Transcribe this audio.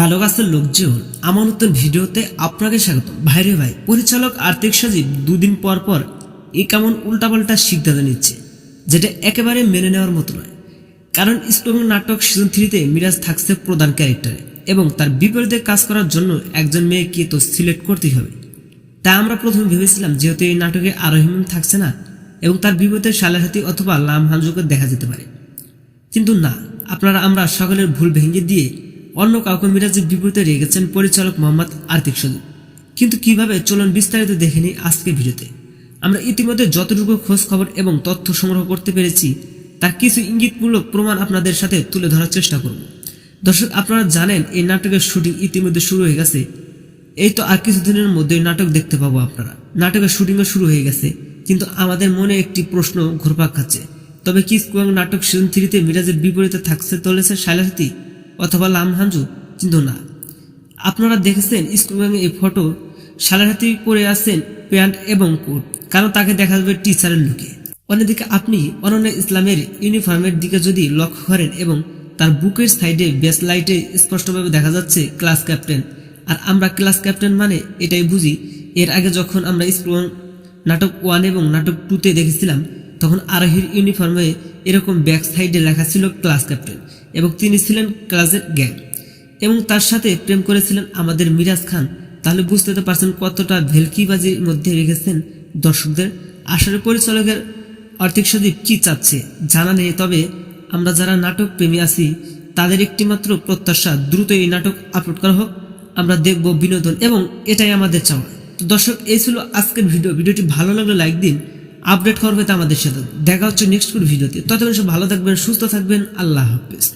কালো গাছের লোকজন, আমার নতুন ভিডিওতে আপনাকে স্বাগত। ভাইরে ভাই, পরিচালক আর্থিক সজীব দুদিন পর পর এই কেমন উল্টাপাল্টা সিদ্ধান্ত নিচ্ছে, যেটা একেবারে মেনে নেওয়ার মতো নয়। কারণ ইসলামিক নাটক সিজন থ্রিতে মিরাজ থাকছে প্রধান ক্যারেক্টারে এবং তার বিপরীতে কাজ করার জন্য একজন মেয়েকে তো সিলেক্ট করতেই হবে। তা আমরা প্রথমে ভেবেছিলাম যেহেতু এই নাটকে আরোহিমন থাকছে না, এবং তার বিপরীতে সালাহাতি অথবা লাম হানজুকে দেখা যেতে পারে। কিন্তু না, আপনারা আমরা সকলের ভুল ভেঙে দিয়ে অন্য কাউকে মিরাজের বিপরীতে রেখেছেন পরিচালক মোহাম্মদ আর্তিক সজীব কিন্তু কীভাবে চলুন বিস্তারিত দেখে নিই আজকের ভিডিওতে? আমরা ইতিমধ্যে যতটুকু খোঁজ খবর এবং তথ্য সংগ্রহ করতে পেরেছি, তার কিছু ইঙ্গিতমূলক প্রমাণ আপনাদের সাথে তুলে ধরার চেষ্টা করব। দর্শক, আপনারা জানেন এই নাটকের শুটিং ইতিমধ্যে শুরু হয়ে গেছে। এই তো আর কিছুদিনের মধ্যে নাটক দেখতে পাবো আপনারা। নাটকের শুটিংও শুরু হয়ে গেছে, কিন্তু আমাদের মনে একটি প্রশ্ন ঘুরপাক খাচ্ছে। তবে কি নাটক সিজন থ্রিতে মিরাজের বিপরীতে থাকছে চলেছে শাইলাহাতি অথবা লামহাঞ্জু কিন্তু না। আপনারা দেখেছেন স্কুয়াং এই ফটো শালাহাতি পরে আছেন প্যান্ট এবং কোট, কারণ তাকে দেখা যাবে টিচারের লুকে। অন্যদিকে আপনি অনন্য ইসলামের ইউনিফর্মের দিকে যদি লক্ষ্য করেন এবং তার বুকের সাইডে বেস লাইটে স্পষ্টভাবে দেখা যাচ্ছে ক্লাস ক্যাপ্টেন। আর আমরা ক্লাস ক্যাপ্টেন মানে এটাই বুঝি, এর আগে যখন আমরা স্কুল নাটক ওয়ান এবং নাটক টুতে দেখেছিলাম, তখন আরোহীর ইউনিফর্মে এরকম ব্যাক সাইডে লেখা ছিল ক্লাস ক্যাপ্টেন। এবং তিনি ছিলেন ক্লাসের গ্যাং এবং তার সাথে প্রেম করেছিলেন আমাদের মিরাজ খান। তাহলে বুঝতে তো পারছেন কতটা ভেলকিবাজির মধ্যে রেখেছেন দর্শকদের। আসলে পরিচালকের আর্থিক সদীপ কি চাচ্ছে, জানা নেই। তবে আমরা যারা নাটক প্রেমী আছি, তাদের একটিমাত্র প্রত্যাশা, দ্রুত এই নাটক আপলোড করা হোক। আমরা দেখব বিনোদন এবং এটাই আমাদের চাওয়া। তো দর্শক, এই ছিল আজকের ভিডিও। ভিডিওটি ভালো লাগলে লাইক দিন, আপডেট করবে তো আমাদের সাথে দেখা হচ্ছে নেক্সট ভিডিওতে। ততক্ষণ ভালো থাকবেন, সুস্থ থাকবেন। আল্লাহ হাফিজ।